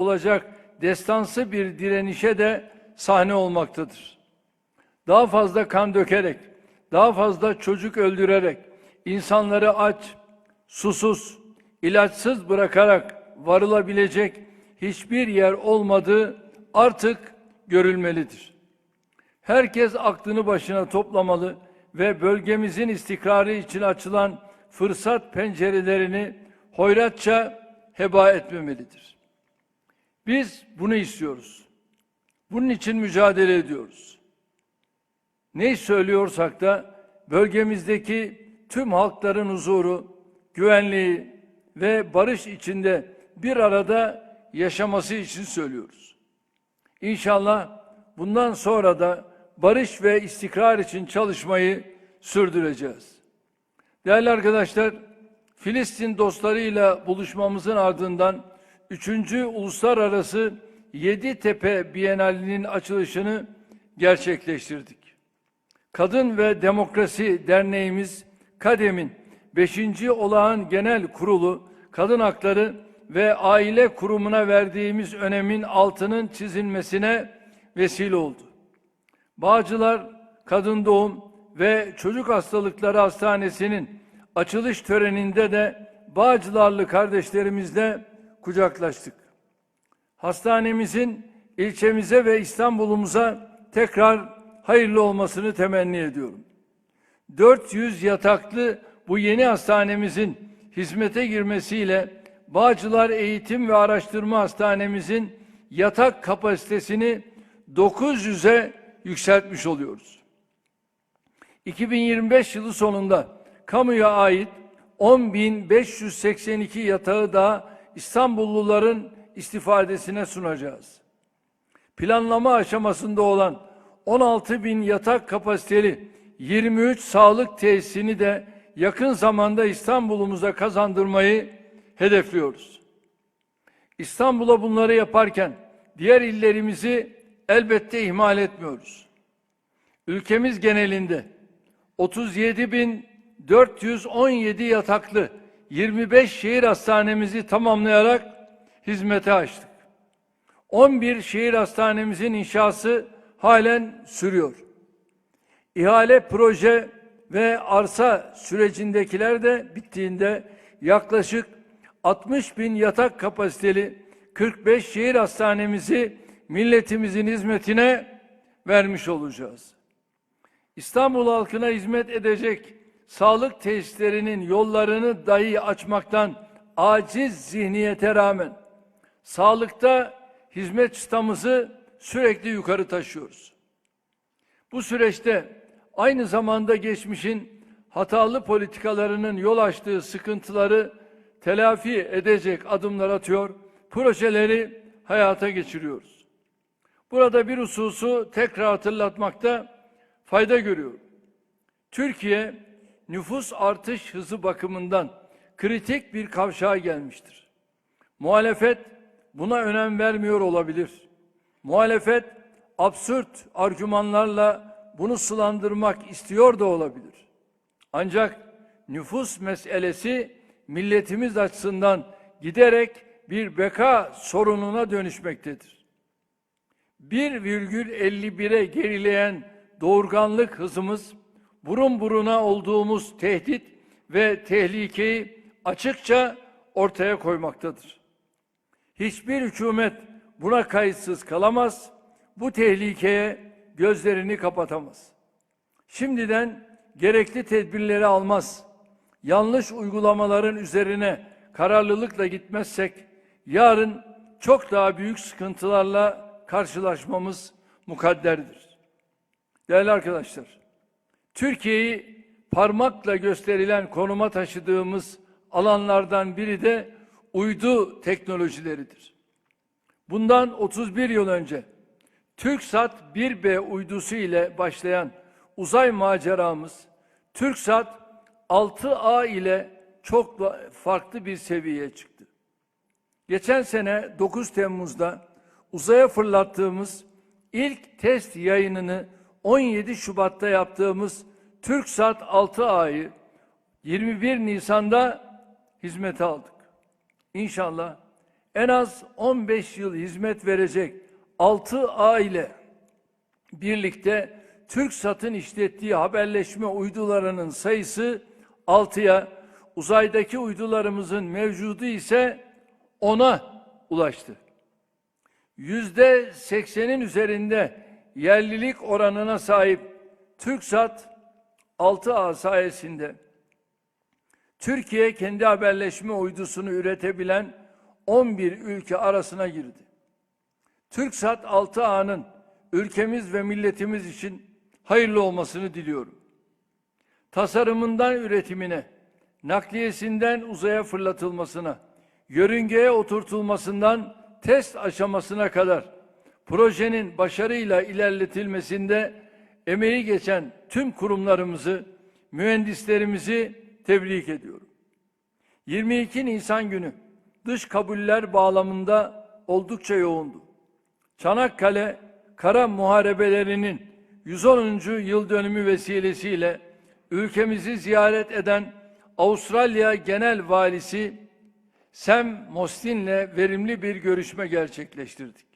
olacak destansı bir direnişe de sahne olmaktadır. Daha fazla kan dökerek, daha fazla çocuk öldürerek, insanları aç, susuz, ilaçsız bırakarak varılabilecek hiçbir yer olmadığı artık görülmelidir. Herkes aklını başına toplamalı ve bölgemizin istikrarı için açılan fırsat pencerelerini hoyratça heba etmemelidir. Biz bunu istiyoruz. Bunun için mücadele ediyoruz. Ne söylüyorsak da bölgemizdeki tüm halkların huzuru, güvenliği ve barış içinde bir arada yaşaması için söylüyoruz. İnşallah bundan sonra da barış ve istikrar için çalışmayı sürdüreceğiz. Değerli arkadaşlar, Filistin dostlarıyla buluşmamızın ardından 3. Uluslararası Yeditepe Bienalinin açılışını gerçekleştirdik. Kadın ve Demokrasi Derneğimiz KADEM'in 5. Olağan Genel Kurulu Kadın Hakları ve Aile Kurumu'na verdiğimiz önemin altının çizilmesine vesile oldu. Bağcılar Kadın Doğum ve Çocuk Hastalıkları Hastanesi'nin açılış töreninde de Bağcılarlı kardeşlerimizle kucaklaştık. Hastanemizin ilçemize ve İstanbul'umuza tekrar hayırlı olmasını temenni ediyorum. 400 yataklı bu yeni hastanemizin hizmete girmesiyle Bağcılar Eğitim ve Araştırma Hastanemizin yatak kapasitesini 900'e yükseltmiş oluyoruz. 2025 yılı sonunda kamuya ait 10.582 yatağı da İstanbulluların istifadesine sunacağız. Planlama aşamasında olan 16 bin yatak kapasiteli 23 sağlık tesisini de yakın zamanda İstanbul'umuza kazandırmayı hedefliyoruz. İstanbul'a bunları yaparken diğer illerimizi elbette ihmal etmiyoruz. Ülkemiz genelinde 37.417 yataklı 25 şehir hastanemizi tamamlayarak hizmete açtık. 11 şehir hastanemizin inşası halen sürüyor. İhale, proje ve arsa sürecindekiler de bittiğinde yaklaşık 60 bin yatak kapasiteli 45 şehir hastanemizi milletimizin hizmetine vermiş olacağız. İstanbul halkına hizmet edecek sağlık tesislerinin yollarını dahi açmaktan aciz zihniyete rağmen sağlıkta hizmet çıtamızı sürekli yukarı taşıyoruz. Bu süreçte aynı zamanda geçmişin hatalı politikalarının yol açtığı sıkıntıları telafi edecek adımlar atıyor, projeleri hayata geçiriyoruz. Burada bir hususu tekrar hatırlatmakta fayda görüyorum. Türkiye nüfus artış hızı bakımından kritik bir kavşağa gelmiştir. Muhalefet buna önem vermiyor olabilir. Muhalefet absürt argümanlarla bunu sulandırmak istiyor da olabilir. Ancak nüfus meselesi milletimiz açısından giderek bir beka sorununa dönüşmektedir. 1,51'e gerileyen doğurganlık hızımız burun buruna olduğumuz tehdit ve tehlikeyi açıkça ortaya koymaktadır. Hiçbir hükümet buna kayıtsız kalamaz, bu tehlikeye gözlerini kapatamaz. Şimdiden gerekli tedbirleri almaz, yanlış uygulamaların üzerine kararlılıkla gitmezsek, yarın çok daha büyük sıkıntılarla karşılaşmamız mukadderdir. Değerli arkadaşlar, Türkiye'yi parmakla gösterilen konuma taşıdığımız alanlardan biri de uydu teknolojileridir. Bundan 31 yıl önce TürkSat 1B uydusu ile başlayan uzay maceramız TürkSat 6A ile çok farklı bir seviyeye çıktı. Geçen sene 9 Temmuz'da uzaya fırlattığımız ilk test yayınını 17 Şubat'ta yaptığımız TürkSat 6A'yı 21 Nisan'da hizmete aldık. İnşallah en az 15 yıl hizmet verecek 6 aile birlikte TürkSat'ın işlettiği haberleşme uydularının sayısı 6'ya, uzaydaki uydularımızın mevcudu ise 10'a ulaştı. Yüzde 80'in üzerinde yerlilik oranına sahip TürkSat 6A sayesinde Türkiye kendi haberleşme uydusunu üretebilen 11 ülke arasına girdi. TürkSat 6A'nın ülkemiz ve milletimiz için hayırlı olmasını diliyorum. Tasarımından üretimine, nakliyesinden uzaya fırlatılmasına, yörüngeye oturtulmasından test aşamasına kadar projenin başarıyla ilerletilmesinde emeği geçen tüm kurumlarımızı, mühendislerimizi tebrik ediyorum. 22 Nisan günü dış kabuller bağlamında oldukça yoğundu. Çanakkale Kara Muharebelerinin 110. yıl dönümü vesilesiyle ülkemizi ziyaret eden Avustralya Genel Valisi Sam Mostin'le verimli bir görüşme gerçekleştirdik.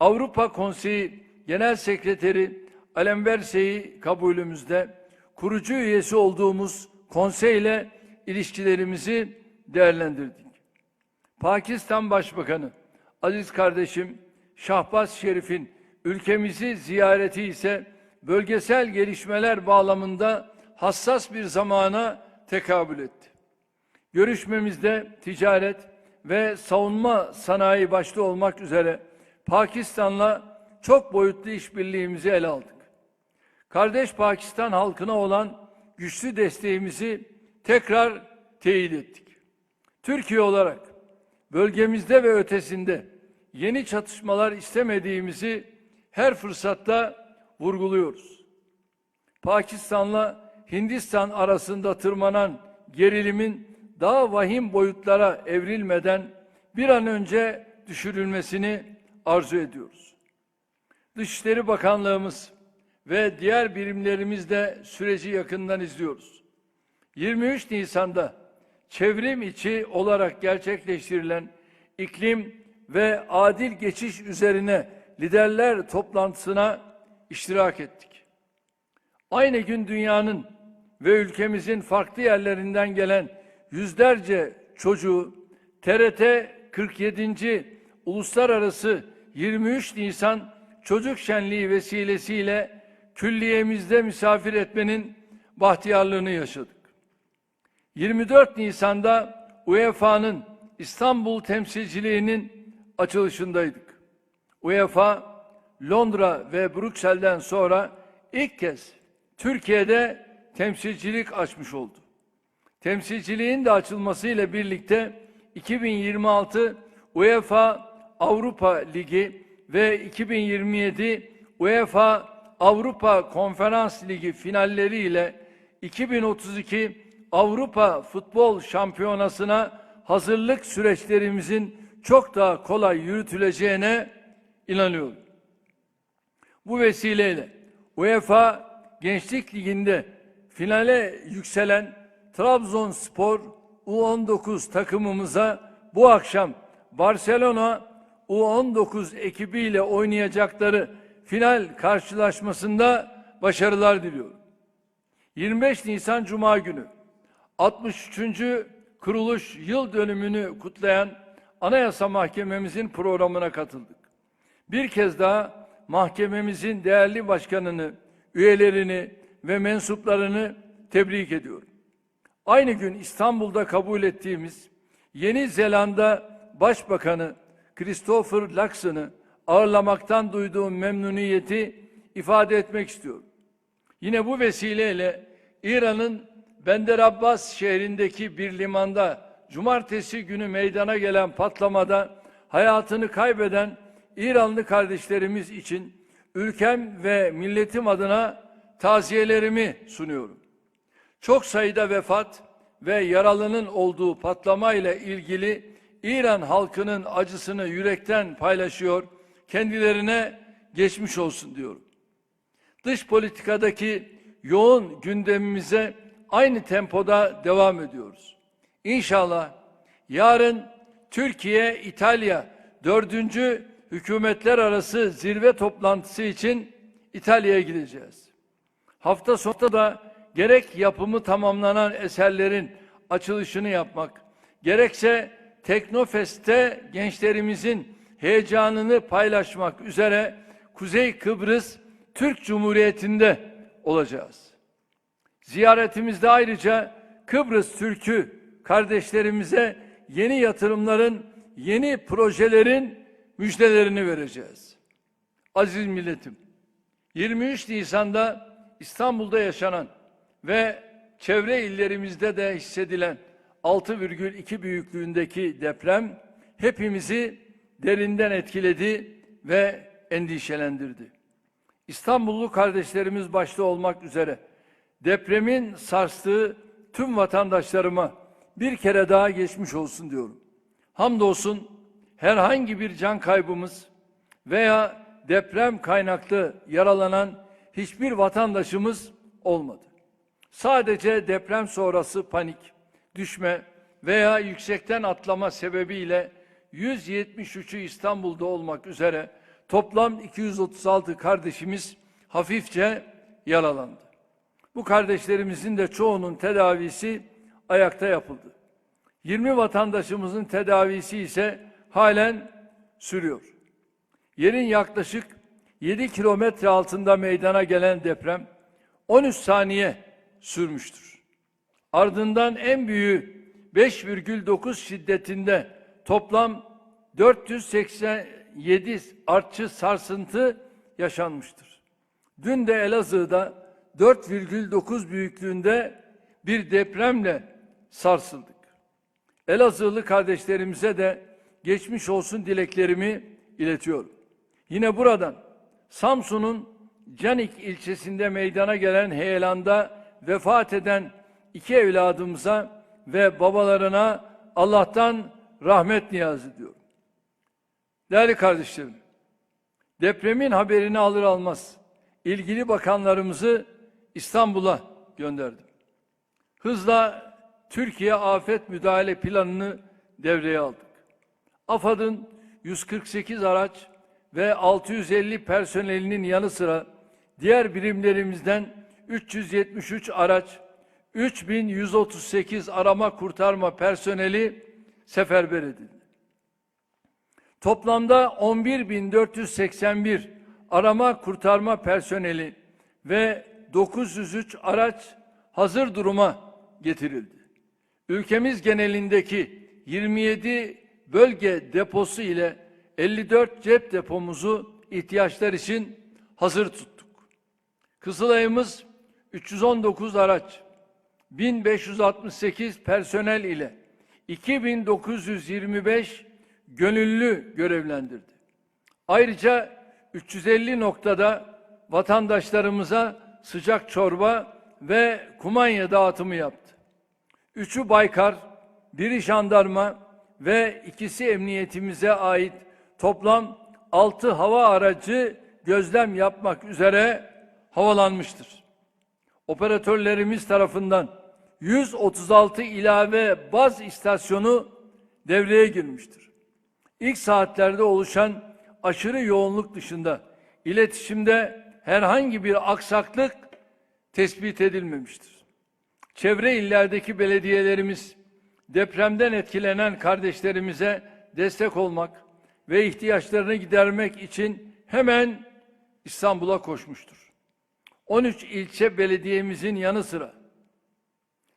Avrupa Konseyi Genel Sekreteri Alem Sey'i kabulümüzde kurucu üyesi olduğumuz konseyle ilişkilerimizi değerlendirdik. Pakistan Başbakanı Aziz kardeşim Şahbaz Şerif'in ülkemizi ziyareti ise bölgesel gelişmeler bağlamında hassas bir zamana tekabül etti. Görüşmemizde ticaret ve savunma sanayi başta olmak üzere Pakistan'la çok boyutlu işbirliğimizi ele aldık. Kardeş Pakistan halkına olan güçlü desteğimizi tekrar teyit ettik. Türkiye olarak bölgemizde ve ötesinde yeni çatışmalar istemediğimizi her fırsatta vurguluyoruz. Pakistan'la Hindistan arasında tırmanan gerilimin daha vahim boyutlara evrilmeden bir an önce düşürülmesini arzu ediyoruz. Dışişleri Bakanlığımız ve diğer birimlerimiz de süreci yakından izliyoruz. 23 Nisan'da çevrim içi olarak gerçekleştirilen iklim ve adil geçiş üzerine liderler toplantısına iştirak ettik. Aynı gün dünyanın ve ülkemizin farklı yerlerinden gelen yüzlerce çocuğu TRT 47. Uluslararası 23 Nisan Çocuk Şenliği vesilesiyle külliyemizde misafir etmenin bahtiyarlığını yaşadık. 24 Nisan'da UEFA'nın İstanbul temsilciliğinin açılışındaydık. UEFA, Londra ve Brüksel'den sonra ilk kez Türkiye'de temsilcilik açmış oldu. Temsilciliğin de açılmasıyla birlikte 2026 UEFA Avrupa Ligi ve 2027 UEFA Avrupa Konferans Ligi finalleri ile 2032 Avrupa Futbol Şampiyonası'na hazırlık süreçlerimizin çok daha kolay yürütüleceğine inanıyorum. Bu vesileyle UEFA Gençlik Ligi'nde finale yükselen Trabzonspor U19 takımımıza bu akşam Barcelona U19 ekibiyle oynayacakları final karşılaşmasında başarılar diliyorum. 25 Nisan Cuma günü 63. kuruluş yıl dönümünü kutlayan Anayasa Mahkememizin programına katıldık. Bir kez daha mahkememizin değerli başkanını, üyelerini ve mensuplarını tebrik ediyorum. Aynı gün İstanbul'da kabul ettiğimiz Yeni Zelanda Başbakanı Christopher Luxon'ı ağırlamaktan duyduğum memnuniyeti ifade etmek istiyorum. Yine bu vesileyle İran'ın Bender Abbas şehrindeki bir limanda cumartesi günü meydana gelen patlamada hayatını kaybeden İranlı kardeşlerimiz için ülkem ve milletim adına taziyelerimi sunuyorum. Çok sayıda vefat ve yaralının olduğu patlamayla ilgili İran halkının acısını yürekten paylaşıyor, kendilerine geçmiş olsun diyorum. Dış politikadaki yoğun gündemimize aynı tempoda devam ediyoruz. İnşallah yarın Türkiye, İtalya dördüncü hükümetler arası zirve toplantısı için İtalya'ya gideceğiz. Hafta sonu da gerek yapımı tamamlanan eserlerin açılışını yapmak, gerekse Teknofest'te gençlerimizin heyecanını paylaşmak üzere Kuzey Kıbrıs Türk Cumhuriyeti'nde olacağız. Ziyaretimizde ayrıca Kıbrıs Türk'ü kardeşlerimize yeni yatırımların, yeni projelerin müjdelerini vereceğiz. Aziz milletim, 23 Nisan'da İstanbul'da yaşanan ve çevre illerimizde de hissedilen 6,2 büyüklüğündeki deprem hepimizi derinden etkiledi ve endişelendirdi. İstanbullu kardeşlerimiz başta olmak üzere depremin sarstığı tüm vatandaşlarıma bir kere daha geçmiş olsun diyorum. Hamdolsun herhangi bir can kaybımız veya deprem kaynaklı yaralanan hiçbir vatandaşımız olmadı. Sadece deprem sonrası panik, düşme veya yüksekten atlama sebebiyle 173'ü İstanbul'da olmak üzere toplam 236 kardeşimiz hafifçe yaralandı. Bu kardeşlerimizin de çoğunun tedavisi ayakta yapıldı. 20 vatandaşımızın tedavisi ise halen sürüyor. Yerin yaklaşık 7 kilometre altında meydana gelen deprem 13 saniye sürmüştür. Ardından en büyüğü 5,9 şiddetinde toplam 487 artçı sarsıntı yaşanmıştır. Dün de Elazığ'da 4,9 büyüklüğünde bir depremle sarsıldık. Elazığlı kardeşlerimize de geçmiş olsun dileklerimi iletiyorum. Yine buradan Samsun'un Canik ilçesinde meydana gelen heyelanda vefat eden iki evladımıza ve babalarına Allah'tan rahmet niyaz ediyorum. Değerli kardeşlerim, depremin haberini alır almaz ilgili bakanlarımızı İstanbul'a gönderdim. Hızla Türkiye Afet Müdahale Planı'nı devreye aldık. AFAD'ın 148 araç ve 650 personelinin yanı sıra diğer birimlerimizden 373 araç, 3138 arama kurtarma personeli seferber edildi. Toplamda 11.481 arama kurtarma personeli ve 903 araç hazır duruma getirildi. Ülkemiz genelindeki 27 bölge deposu ile 54 cep depomuzu ihtiyaçlar için hazır tuttuk. Kızılay'ımız 319 araç, 1568 personel ile 2925 gönüllü görevlendirdi. Ayrıca 350 noktada vatandaşlarımıza sıcak çorba ve kumanya dağıtımı yaptı. Üçü Baykar, biri jandarma ve ikisi emniyetimize ait toplam 6 hava aracı gözlem yapmak üzere havalanmıştır. Operatörlerimiz tarafından 136 ilave baz istasyonu devreye girmiştir. İlk saatlerde oluşan aşırı yoğunluk dışında iletişimde herhangi bir aksaklık tespit edilmemiştir. Çevre illerdeki belediyelerimiz depremden etkilenen kardeşlerimize destek olmak ve ihtiyaçlarını gidermek için hemen İstanbul'a koşmuştur. 13 ilçe belediyemizin yanı sıra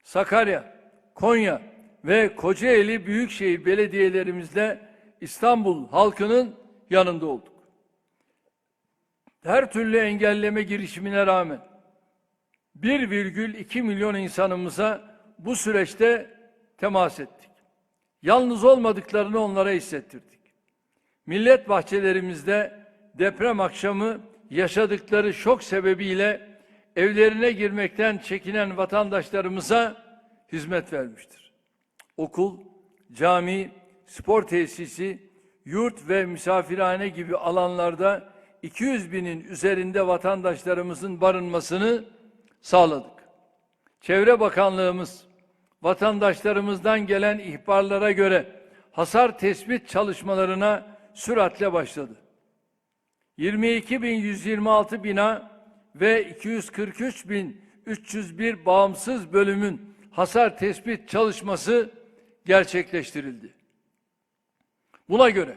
Sakarya, Konya ve Kocaeli Büyükşehir belediyelerimizle İstanbul halkının yanında olduk. Her türlü engelleme girişimine rağmen 1,2 milyon insanımıza bu süreçte temas ettik. Yalnız olmadıklarını onlara hissettirdik. Millet bahçelerimizde deprem akşamı yaşadıkları şok sebebiyle evlerine girmekten çekinen vatandaşlarımıza hizmet vermiştir. Okul, cami, spor tesisi, yurt ve misafirhane gibi alanlarda 200 binin üzerinde vatandaşlarımızın barınmasını sağladık. Çevre Bakanlığımız vatandaşlarımızdan gelen ihbarlara göre hasar tespit çalışmalarına süratle başladı. 22.126 bina ve 243.301 bağımsız bölümün hasar tespit çalışması gerçekleştirildi. Buna göre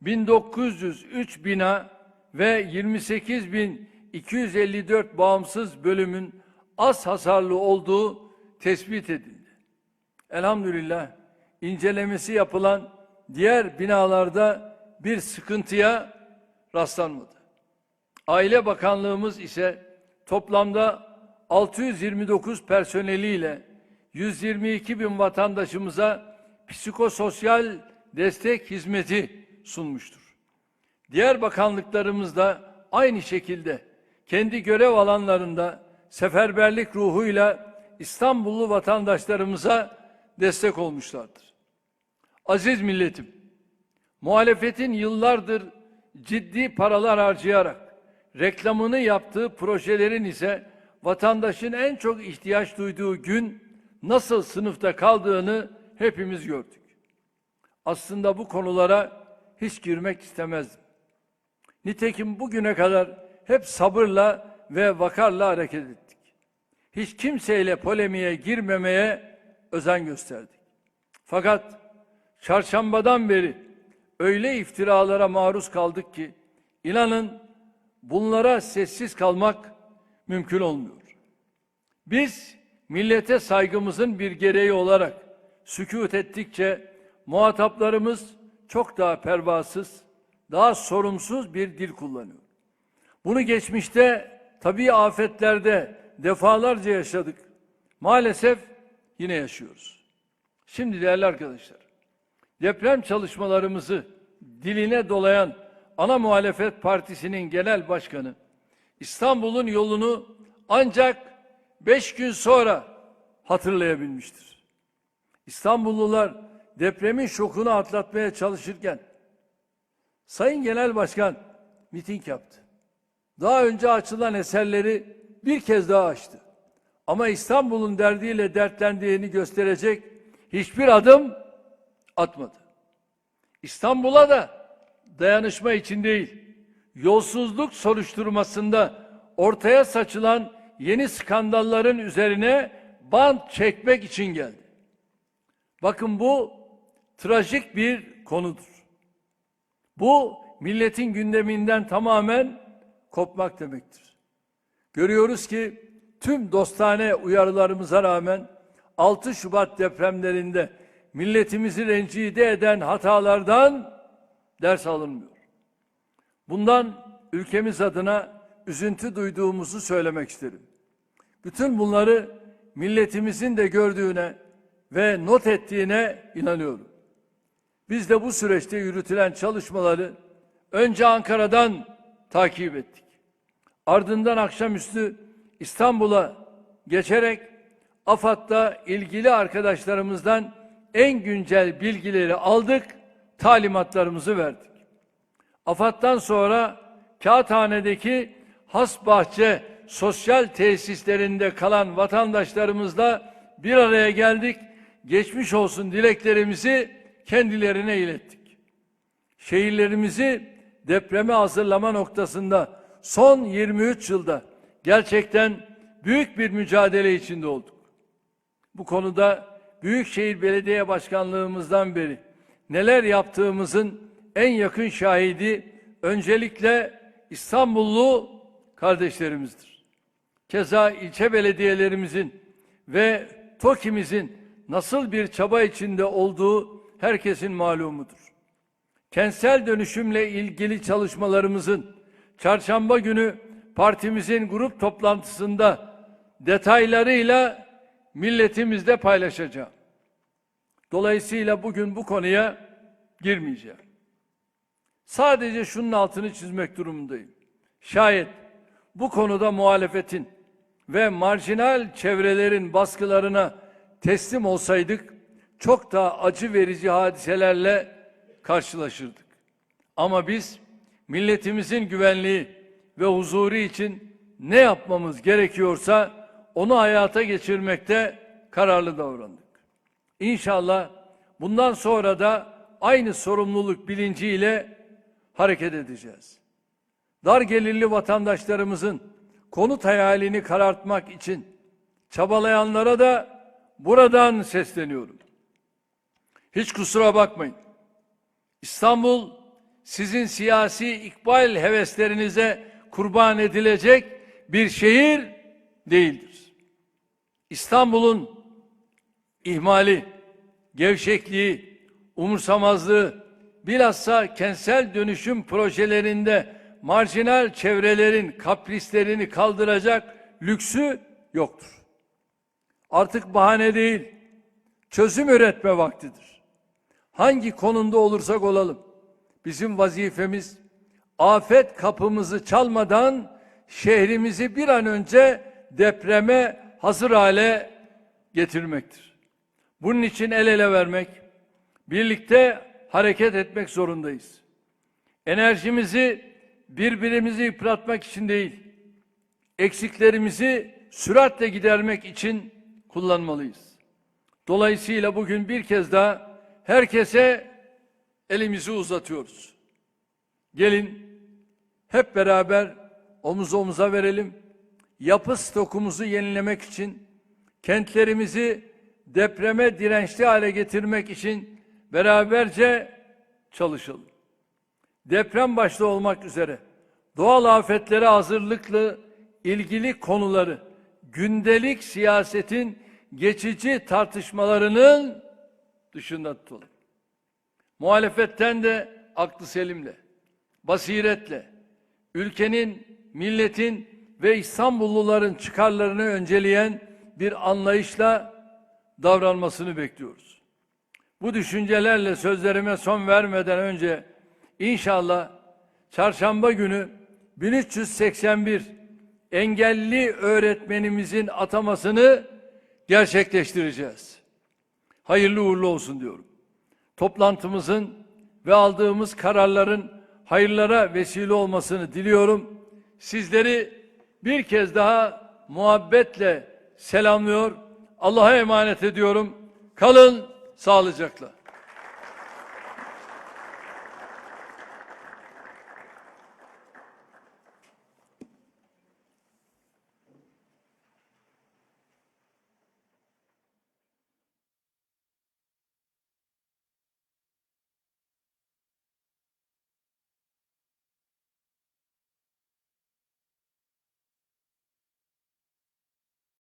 1903 bina ve 28.254 bağımsız bölümün az hasarlı olduğu tespit edildi. Elhamdülillah incelemesi yapılan diğer binalarda bir sıkıntıya rastlanmadı. Aile Bakanlığımız ise toplamda 629 personeliyle 122 bin vatandaşımıza psikososyal destek hizmeti sunmuştur. Diğer bakanlıklarımız da aynı şekilde kendi görev alanlarında seferberlik ruhuyla İstanbullu vatandaşlarımıza destek olmuşlardır. Aziz milletim, muhalefetin yıllardır ciddi paralar harcayarak reklamını yaptığı projelerin ise vatandaşın en çok ihtiyaç duyduğu gün nasıl sınıfta kaldığını hepimiz gördük. Aslında bu konulara hiç girmek istemezdim. Nitekim bugüne kadar hep sabırla ve vakarla hareket ettik. Hiç kimseyle polemiğe girmemeye özen gösterdik. Fakat çarşambadan beri öyle iftiralara maruz kaldık ki inanın bunlara sessiz kalmak mümkün olmuyor. Biz millete saygımızın bir gereği olarak sükut ettikçe muhataplarımız çok daha pervasız, daha sorumsuz bir dil kullanıyor. Bunu geçmişte tabii afetlerde defalarca yaşadık. Maalesef yine yaşıyoruz. Şimdi değerli arkadaşlar, deprem çalışmalarımızı diline dolayan ana muhalefet partisinin genel başkanı İstanbul'un yolunu ancak beş gün sonra hatırlayabilmiştir. İstanbullular depremin şokunu atlatmaya çalışırken Sayın Genel Başkan miting yaptı. Daha önce açılan eserleri bir kez daha açtı. Ama İstanbul'un derdiyle dertlendiğini gösterecek hiçbir adım atmadı. İstanbul'a da dayanışma için değil, yolsuzluk soruşturmasında ortaya saçılan yeni skandalların üzerine bant çekmek için geldi. Bakın bu trajik bir konudur. Bu milletin gündeminden tamamen kopmak demektir. Görüyoruz ki tüm dostane uyarılarımıza rağmen 6 Şubat depremlerinde milletimizi rencide eden hatalardan ders alınmıyor. Bundan ülkemiz adına üzüntü duyduğumuzu söylemek isterim. Bütün bunları milletimizin de gördüğüne ve not ettiğine inanıyorum. Biz de bu süreçte yürütülen çalışmaları önce Ankara'dan takip ettik. Ardından akşamüstü İstanbul'a geçerek AFAD'da ilgili arkadaşlarımızdan en güncel bilgileri aldık, talimatlarımızı verdik. AFAD'dan sonra Kağıthane'deki Hasbahçe sosyal tesislerinde kalan vatandaşlarımızla bir araya geldik. Geçmiş olsun dileklerimizi kendilerine ilettik. Şehirlerimizi depreme hazırlama noktasında son 23 yılda gerçekten büyük bir mücadele içinde olduk. Bu konuda Büyükşehir Belediye Başkanlığımızdan beri neler yaptığımızın en yakın şahidi öncelikle İstanbullu kardeşlerimizdir. Keza ilçe belediyelerimizin ve TOKİ'mizin nasıl bir çaba içinde olduğu herkesin malumudur. Kentsel dönüşümle ilgili çalışmalarımızın çarşamba günü partimizin grup toplantısında detaylarıyla milletimizle paylaşacağım. Dolayısıyla bugün bu konuya girmeyeceğim. Sadece şunun altını çizmek durumundayım. Şayet bu konuda muhalefetin ve marjinal çevrelerin baskılarına teslim olsaydık çok daha acı verici hadiselerle karşılaşırdık. Ama biz milletimizin güvenliği ve huzuru için ne yapmamız gerekiyorsa onu hayata geçirmekte kararlı davrandık. İnşallah bundan sonra da aynı sorumluluk bilinciyle hareket edeceğiz. Dar gelirli vatandaşlarımızın konut hayalini karartmak için çabalayanlara da buradan sesleniyorum. Hiç kusura bakmayın. İstanbul sizin siyasi ikbal heveslerinize kurban edilecek bir şehir değildir. İstanbul'un ihmali, gevşekliği, umursamazlığı, bilhassa kentsel dönüşüm projelerinde marjinal çevrelerin kaprislerini kaldıracak lüksü yoktur. Artık bahane değil, çözüm üretme vaktidir. Hangi konumda olursak olalım, bizim vazifemiz afet kapımızı çalmadan şehrimizi bir an önce depreme hazır hale getirmektir. Bunun için el ele vermek, birlikte hareket etmek zorundayız. Enerjimizi birbirimizi yıpratmak için değil, eksiklerimizi süratle gidermek için kullanmalıyız. Dolayısıyla bugün bir kez daha herkese elimizi uzatıyoruz. Gelin hep beraber omuz omuza verelim. Yapı stokumuzu yenilemek için, kentlerimizi depreme dirençli hale getirmek için beraberce çalışalım. Deprem başta olmak üzere doğal afetlere hazırlıklı ilgili konuları gündelik siyasetin geçici tartışmalarının dışında tutalım. Muhalefetten de aklı selimle, basiretle, ülkenin, milletin ve İstanbulluların çıkarlarını önceleyen bir anlayışla davranmasını bekliyoruz. Bu düşüncelerle sözlerime son vermeden önce inşallah çarşamba günü 1381 engelli öğretmenimizin atamasını gerçekleştireceğiz. Hayırlı uğurlu olsun diyorum. Toplantımızın ve aldığımız kararların hayırlara vesile olmasını diliyorum. Sizleri bir kez daha muhabbetle selamlıyor. Allah'a emanet ediyorum. Kalın sağlıcakla.